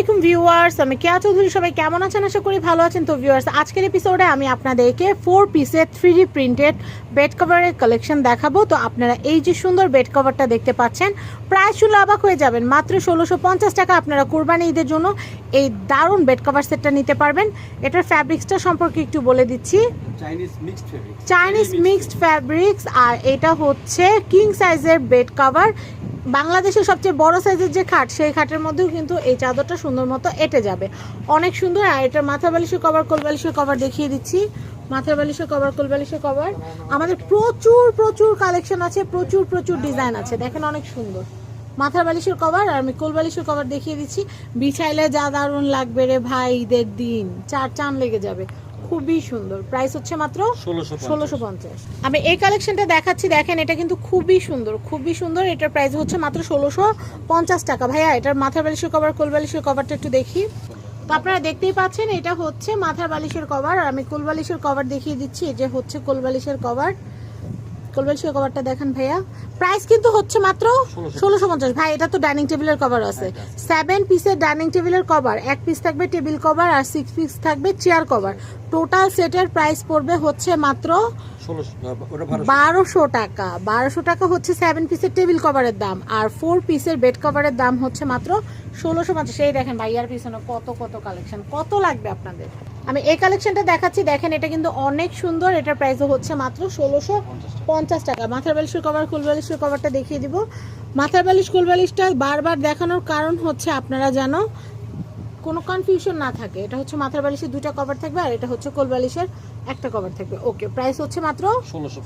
আলাইকুম ভিউয়ার্স আমি কেয়া চৌধুরী সবাই কেমন আছেন? আশা করি ভালো আছেন। তো ভিউয়ার্স আজকের এপিসোডে আমি আপনাদেরকে ফোর পিসের থ্রি ডি প্রিন্টেড বেড কভারের কালেকশন দেখাবো। তো আপনারা এই যে সুন্দর বেড কভারটা দেখতে পাচ্ছেন প্রায় শুনলে অবাক হয়ে যাবেন। মাত্র ষোলোশো পঞ্চাশ টাকা আপনারা কোরবানি ঈদের জন্য এই দারুণ বেড কভার সেটটা নিতে পারবেন। এটার ফ্যাব্রিক্সটা সম্পর্কে একটু বলে দিচ্ছি। চাইনিজ মিক্সড ফ্যাব্রিক্স আর এটা হচ্ছে কিং সাইজের বেড কভার বাংলাদেশের সবচেয়ে বড় সাইজের যে খাট, সেই খাটের মধ্যেও কিন্তু এই চাদরটা সুন্দর মতো এঁটে যাবে। অনেক সুন্দর, আর এটা মাথা বালিশের কভার কোল বালিশের কভার দেখিয়ে দিচ্ছি। মাথার বালিশের কভার কোল বালিশের কভার আমাদের প্রচুর প্রচুর কালেকশন আছে, প্রচুর প্রচুর ডিজাইন আছে। দেখেন অনেক সুন্দর। মাথার বালিশের কভার আর আমি কোল বালিশের কভার দেখিয়ে দিচ্ছি। বিছাইলে যা দারুণ লাগবে রে ভাই ঈদের দিন। চার চান লেগে যাবে। খুবই সুন্দর। প্রাইস হচ্ছে মাত্র ষোলোশো পঞ্চাশ। আমি এই কালেকশনটা দেখাচ্ছি দেখেন এটা কিন্তু খুবই সুন্দর খুবই সুন্দর। এটার প্রাইস হচ্ছে মাত্র ষোলোশো পঞ্চাশ টাকা। ভাইয়া এটার মাথার বালিশের কভার কোল বালিশের কভারটা একটু দেখি। তো আপনারা দেখতেই পাচ্ছেন এটা হচ্ছে মাথার বালিশের কভার আর আমি কোল বালিশের কভার দেখিয়ে দিচ্ছি এটা যে হচ্ছে কোল বালিশের কভার কোল বালিশের কভারটা দেখেন ভাইয়া। প্রাইস কিন্তু হচ্ছে মাত্র ষোলোশো পঞ্চাশ। ভাই এটা তো ডাইনিং টেবিলের কভার আছে। সেভেন পিসের ডাইনিং টেবিলের কভার এক পিস থাকবে টেবিল কভার আর সিক্স পিস থাকবে চেয়ার কভার টোটাল সেটের প্রাইস পড়বে হচ্ছে মাত্র বারোশো। টাকা। বারোশো টাকা হচ্ছে সেভেন পিসের টেবিল কভারের দাম। আর ফোর পিসের বেড কভারের দাম হচ্ছে মাত্র ষোলোশো পঞ্চাশ। এই দেখেন ভাইয়ার পিছনে কত কত কালেকশন কত লাগবে আপনাদের? আমি এই কালেকশনটা দেখাচ্ছি। দেখেন, এটা কিন্তু অনেক সুন্দর। এটার প্রাইসও হচ্ছে মাত্র ষোলোশো পঞ্চাশ টাকা। মাথার বালিশের কভার কুল বালিশের কভারটা দেখিয়ে দিব। মাথার বালিশ কুল বালিশটা বারবার দেখানোর কারণ হচ্ছে, আপনারা জানো কোনো কনফিউশন না থাকে। এটা হচ্ছে মাথার বালিশের দুইটা কভার থাকবে আর এটা হচ্ছে কোল বালিশের একটা কভার থাকবে। ওকে প্রাইস হচ্ছে মাত্র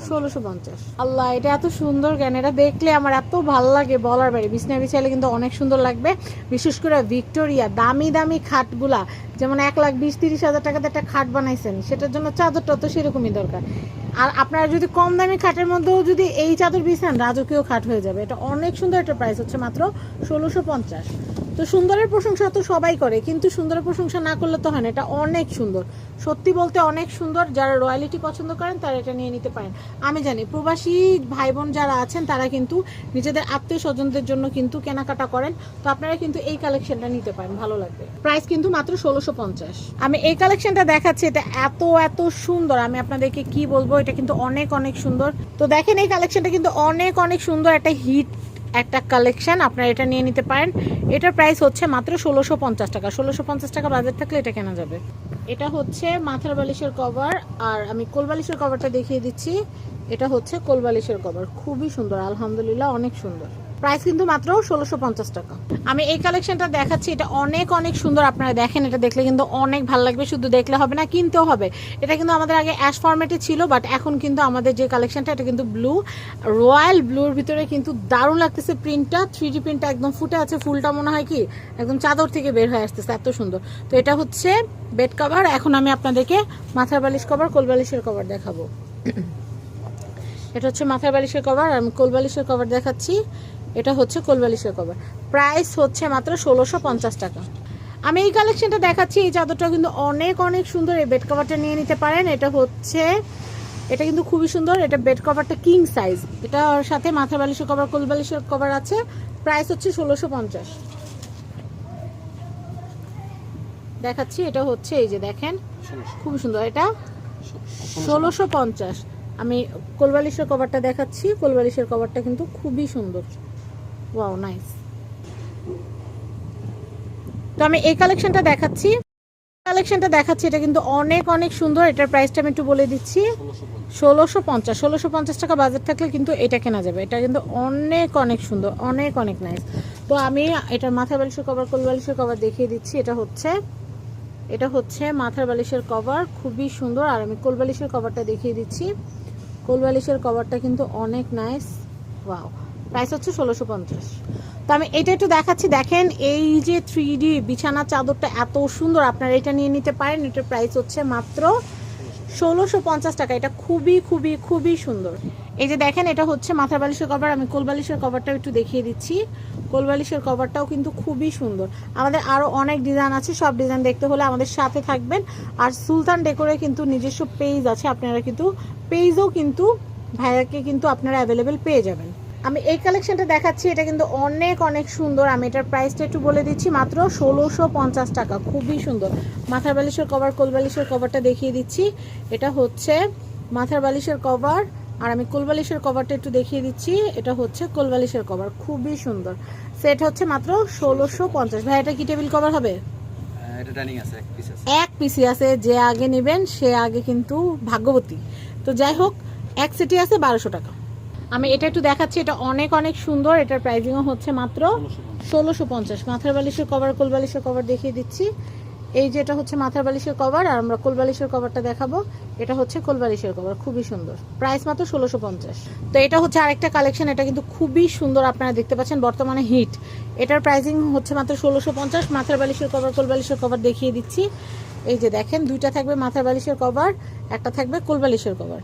ষোলোশো পঞ্চাশ। আল্লাহ এটা এত সুন্দর জ্ঞান এটা দেখলে আমার এত ভালো লাগে বলার বাইরে। বিছনা বিছাইলে কিন্তু অনেক সুন্দর লাগবে। বিশেষ করে ভিক্টোরিয়া দামি দামি খাটগুলা। যেমন এক লাখ বিশ তিরিশ হাজার টাকাতে একটা খাট বানাইছেন। সেটার জন্য চাদরটা তো সেরকমই দরকার। আর আপনারা যদি কম দামি খাটের মধ্যেও যদি এই চাদর বিছান রাজকীয় খাট হয়ে যাবে। এটা অনেক সুন্দর একটা প্রাইস হচ্ছে মাত্র ষোলোশো পঞ্চাশ। তো সুন্দরের প্রশংসা তো সবাই করে, কিন্তু সুন্দরের প্রশংসা না করলে তো হয় না, এটা অনেক সুন্দর। সত্যি বলতে অনেক সুন্দর, যারা রয়্যালিটি পছন্দ করেন তারা এটা নিয়ে নিতে পারেন। আমি জানি, প্রবাসী ভাই বোন যারা আছেন, তারা কিন্তু নিজেদের আত্মীয় স্বজনদের জন্য কিন্তু কেনাকাটা করেন, তো আপনারা কিন্তু এই কালেকশনটা নিতে পারেন, ভালো লাগবে। প্রাইস কিন্তু মাত্র ষোলোশো পঞ্চাশ। আমি এই কালেকশনটা দেখাচ্ছি, এটা এত এত সুন্দর, আমি আপনাদেরকে কি বলব, এটা কিন্তু অনেক অনেক সুন্দর। তো দেখেন এই কালেকশনটা কিন্তু অনেক অনেক সুন্দর, একটা হিট একটা কালেকশান আপনারা এটা নিয়ে নিতে পারেন। এটার প্রাইস হচ্ছে মাত্র ষোলোশো পঞ্চাশ টাকা। ষোলোশো পঞ্চাশ টাকা বাজার থাকলে এটা কেনা যাবে। এটা হচ্ছে মাথার বালিশের কভার আর আমি কোলবালিশের কভারটা দেখিয়ে দিচ্ছি। এটা হচ্ছে কোলবালিশের কভার খুবই সুন্দর, আলহামদুলিল্লাহ অনেক সুন্দর। প্রাইস কিন্তু মাত্র ষোলোশো পঞ্চাশ টাকা। আমি এই কালেকশনটা দেখাচ্ছি, এটা অনেক অনেক সুন্দর আপনারা দেখেন, এটা দেখলে কিন্তু অনেক ভালো লাগবে, শুধু দেখলে হবে না, কিনতেও হবে। এটা কিন্তু আমাদের আগে অ্যাশ ফরম্যাটে ছিল বাট এখন কিন্তু আমাদের যে কালেকশনটা, এটা কিন্তু ব্লু রয়্যাল ব্লুর ভিতরে কিন্তু দারুণ লাগতেছে প্রিন্টটা থ্রি ডি প্রিন্টটা একদম ফুটে আছে, ফুলটা মনে হয় কি, একদম চাদর থেকে বের হয়ে আসতেছে, এত সুন্দর। তো এটা হচ্ছে বেড কভার এখন আমি আপনাদেরকে মাথার বালিশ কভার কোল বালিশের কভার দেখাবো। এটা হচ্ছে মাথার বালিশের কভার আমি কোল বালিশের কভার দেখাচ্ছি। এটা হচ্ছে কোল বালিশের কভার প্রাইস হচ্ছে মাত্র ষোলোশো পঞ্চাশ টাকা। আমি এই কালেকশনটা দেখাচ্ছি এই চাদরটা কিন্তু অনেক অনেক সুন্দর। এই বেড কভারটা নিয়ে নিতে পারেন। এটা হচ্ছে এটা কিন্তু খুবই সুন্দর। এটা বেড কভারটা কিং সাইজ এটার সাথে মাথা বালিশের কভার কোল বালিশের কভার আছে। প্রাইস হচ্ছে ষোলোশো পঞ্চাশ। দেখাচ্ছি এটা হচ্ছে এই যে দেখেন খুবই সুন্দর। এটা ষোলোশো। পঞ্চাশ। আমি কোলবালিশের কভারটা দেখাচ্ছি। কোলবালিশের কভারটা কিন্তু খুবই সুন্দর। ওয়াও নাইস তো আমি এই কালেকশনটা দেখাচ্ছি। কালেকশনটা দেখাচ্ছি, এটা কিন্তু অনেক অনেক সুন্দর। এটার প্রাইসটা আমি একটু বলে দিচ্ছি। ষোলোশো পঞ্চাশ। ষোলোশো পঞ্চাশ টাকা বাজার থাকলে কিন্তু এটা কেনা যাবে। এটা কিন্তু অনেক অনেক সুন্দর, অনেক অনেক নাইস তো আমি এটার মাথার বালিশের কভার কোল বালিশের কভার দেখিয়ে দিচ্ছি। এটা হচ্ছে এটা হচ্ছে মাথার বালিশের কভার খুবই সুন্দর। আর আমি কোল বালিশের কভারটা দেখিয়ে দিচ্ছি। কোল বালিশের কভারটা কিন্তু অনেক নাইস ওয়াও প্রাইস হচ্ছে ষোলোশো পঞ্চাশ। তো আমি এটা একটু দেখাচ্ছি। দেখেন, এই যে থ্রি ডি বিছানা চাদরটা এত সুন্দর, আপনারা এটা নিয়ে নিতে পারেন। এটার প্রাইস হচ্ছে মাত্র ষোলোশো পঞ্চাশ টাকা। এটা খুবই খুবই খুবই সুন্দর। এই যে দেখেন, এটা হচ্ছে মাথার বালিশের কভার আমি কোল বালিশের কভারটাও একটু দেখিয়ে দিচ্ছি। কোল বালিশের কভারটাও কিন্তু খুবই সুন্দর। আমাদের আরও অনেক ডিজাইন আছে। সব ডিজাইন দেখতে হলে আমাদের সাথে থাকবেন। আর সুলতান ডেকোরে কিন্তু নিজস্ব পেজ আছে। আপনারা কিন্তু পেজও কিন্তু ভাইয়াকে কিন্তু আপনারা অ্যাভেলেবেল পেয়ে যাবেন। আমি এই কালেকশনটা দেখাচ্ছি এটা কিন্তু অনেক অনেক সুন্দর। আমি এটার প্রাইসটা একটু বলে দিচ্ছি মাত্র ষোলোশো পঞ্চাশ টাকা। খুবই সুন্দর। মাথার বালিশের কভার কোল বালিশের কভারটা দেখিয়ে দিচ্ছি। এটা হচ্ছে মাথার বালিশের কভার আর আমি কোল বালিশের কভারটা একটু দেখিয়ে দিচ্ছি। এটা হচ্ছে কোল বালিশের কভার খুবই সুন্দর। সেট হচ্ছে মাত্র ষোলোশো পঞ্চাশ। ভাই এটা কি টেবিল কভার হবে? আছে এক পিসি আছে। যে আগে নেবেন সে আগে কিন্তু ভাগ্যবতী। তো যাই হোক এক সিটি আছে বারোশো টাকা। আমি এটা একটু দেখাচ্ছি, এটা অনেক অনেক সুন্দর, এটার প্রাইজিংও হচ্ছে মাত্র ষোলোশো পঞ্চাশ। মাথার বালিশের কভার কোল বালিশের কভার দেখিয়ে দিচ্ছি। এই যে এটা হচ্ছে মাথার বালিশের কভার আর আমরা কোল বালিশের কভারটা দেখাবো। এটা হচ্ছে কোল বালিশের কভার খুবই সুন্দর। প্রাইস মাত্র ষোলোশো পঞ্চাশ। তো এটা হচ্ছে আরেকটা কালেকশন এটা কিন্তু খুবই সুন্দর আপনারা দেখতে পাচ্ছেন বর্তমানে হিট এটার প্রাইজিং হচ্ছে মাত্র ষোলোশো পঞ্চাশ। মাথার বালিশের কভার কোল বালিশের কভার দেখিয়ে দিচ্ছি। এই যে দেখেন, দুইটা থাকবে মাথার বালিশের কভার একটা থাকবে কোল বালিশের কভার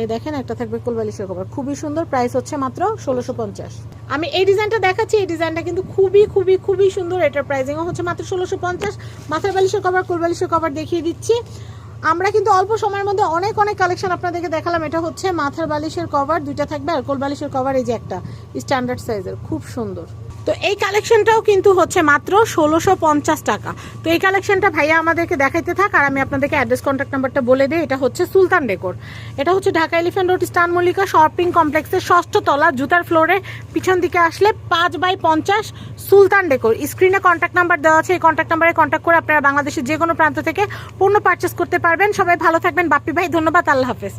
এই দেখেন, একটা থাকবে কোল বালিশের কভার খুবই সুন্দর প্রাইস হচ্ছে মাত্র ষোলোশো পঞ্চাশ। আমি এই ডিজাইনটা দেখাচ্ছি, এই ডিজাইনটা কিন্তু খুবই খুবই খুবই সুন্দর। এটার প্রাইসিংও হচ্ছে মাত্র ষোলোশো পঞ্চাশ। মাথার বালিশের কভার কোল বালিশের কভার দেখিয়ে দিচ্ছি। আমরা কিন্তু অল্প সময়ের মধ্যে অনেক অনেক কালেকশন আপনাদেরকে দেখালাম। এটা হচ্ছে মাথার বালিশের কভার দুইটা থাকবে। আর কোল বালিশের কভার এই যে একটা স্ট্যান্ডার্ড সাইজের খুব সুন্দর। তো এই কালেকশনটাও কিন্তু হচ্ছে মাত্র ষোলোশো পঞ্চাশ টাকা। তো এই কালেকশনটা ভাইয়া আমাদেরকে দেখাইতে থাক, আর আমি আপনাদেরকে অ্যাড্রেস কন্ট্যাক্ট নাম্বারটা বলে দিই। এটা হচ্ছে সুলতান ডেকোর এটা হচ্ছে ঢাকা এলিফ্যান্ট রোড স্টান মল্লিকা শপিং কমপ্লেক্সের ষষ্ঠ তলা, জুতার ফ্লোরে পিছন দিকে আসলে পাঁচ বাই পঞ্চাশ সুলতান ডেকোর স্ক্রিনে কন্ট্যাক্ট নাম্বার দেওয়া আছে। এই কন্ট্যাক্ট নাম্বারে কন্ট্যাক্ট করে আপনারা বাংলাদেশের যে কোনো প্রান্ত থেকে পণ্য পারচেস করতে পারবেন। সবাই ভালো থাকবেন। বাপ্পি ভাই, ধন্যবাদ। আল্লাহ হাফেজ।